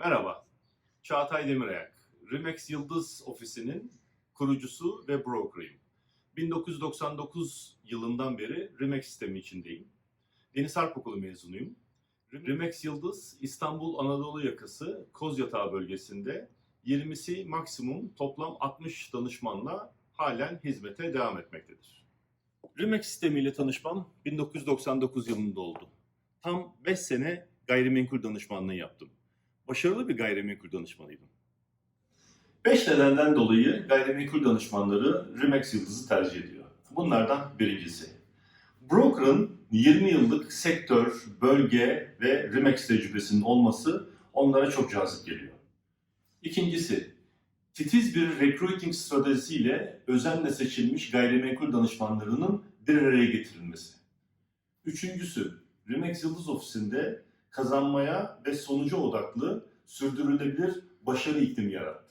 Merhaba, Çağatay Demirayak. Remax Yıldız Ofisi'nin kurucusu ve brokerıyım. 1999 yılından beri Remax sistemi içindeyim. Deniz Harp Okulu mezunuyum. Remax Yıldız, İstanbul Anadolu yakası Kozyatağı bölgesinde 20'si maksimum toplam 60 danışmanla halen hizmete devam etmektedir. Remax sistemiyle tanışmam 1999 yılında oldu. Tam 5 sene gayrimenkul danışmanlığı yaptım. Başarılı bir gayrimenkul danışmanıydım. 5 nedenden dolayı gayrimenkul danışmanları Remax Yıldız'ı tercih ediyor. Bunlardan birincisi. Broker'ın 20 yıllık sektör, bölge ve Remax tecrübesinin olması onlara çok cazip geliyor. İkincisi, titiz bir recruiting stratejisiyle özenle seçilmiş gayrimenkul danışmanlarının bir araya getirilmesi. Üçüncüsü, Remax Yıldız ofisinde kazanmaya ve sonuca odaklı sürdürülebilir başarı iklimi yarattık.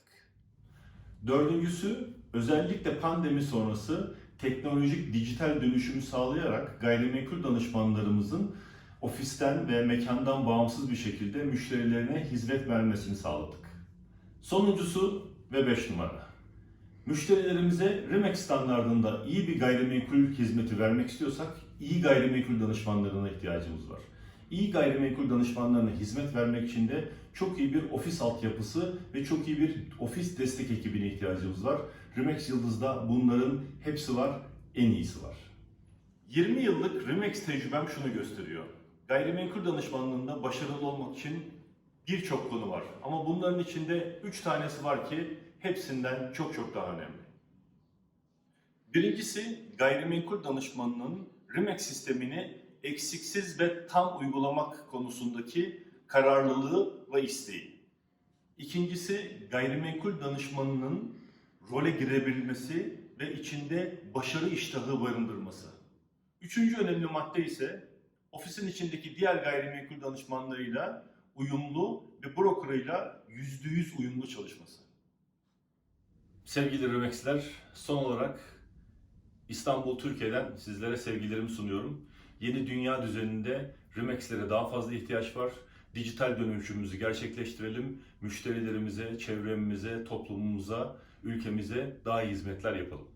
Dördüncüsü, özellikle pandemi sonrası teknolojik dijital dönüşümü sağlayarak gayrimenkul danışmanlarımızın ofisten ve mekandan bağımsız bir şekilde müşterilerine hizmet vermesini sağladık. Sonuncusu ve 5 numara. Müşterilerimize Remax standartında iyi bir gayrimenkul hizmeti vermek istiyorsak iyi gayrimenkul danışmanlarına ihtiyacımız var. İyi gayrimenkul danışmanlarına hizmet vermek için de çok iyi bir ofis altyapısı ve çok iyi bir ofis destek ekibine ihtiyacımız var. Remax Yıldız'da bunların hepsi var, en iyisi var. 20 yıllık Remax tecrübem şunu gösteriyor. Gayrimenkul danışmanlığında başarılı olmak için birçok konu var. Ama bunların içinde 3 tanesi var ki hepsinden çok çok daha önemli. Birincisi gayrimenkul danışmanının Remax sistemini eksiksiz ve tam uygulamak konusundaki kararlılığı ve isteği. İkincisi gayrimenkul danışmanının role girebilmesi ve içinde başarı iştahı barındırması. Üçüncü önemli madde ise ofisin içindeki diğer gayrimenkul danışmanlarıyla uyumlu ve brokerıyla yüzde yüz uyumlu çalışması. Sevgili Remax'ler, son olarak İstanbul, Türkiye'den sizlere sevgilerimi sunuyorum. Yeni dünya düzeninde Remax'lere daha fazla ihtiyaç var. Dijital dönüşümümüzü gerçekleştirelim. Müşterilerimize, çevremize, toplumumuza, ülkemize daha iyi hizmetler yapalım.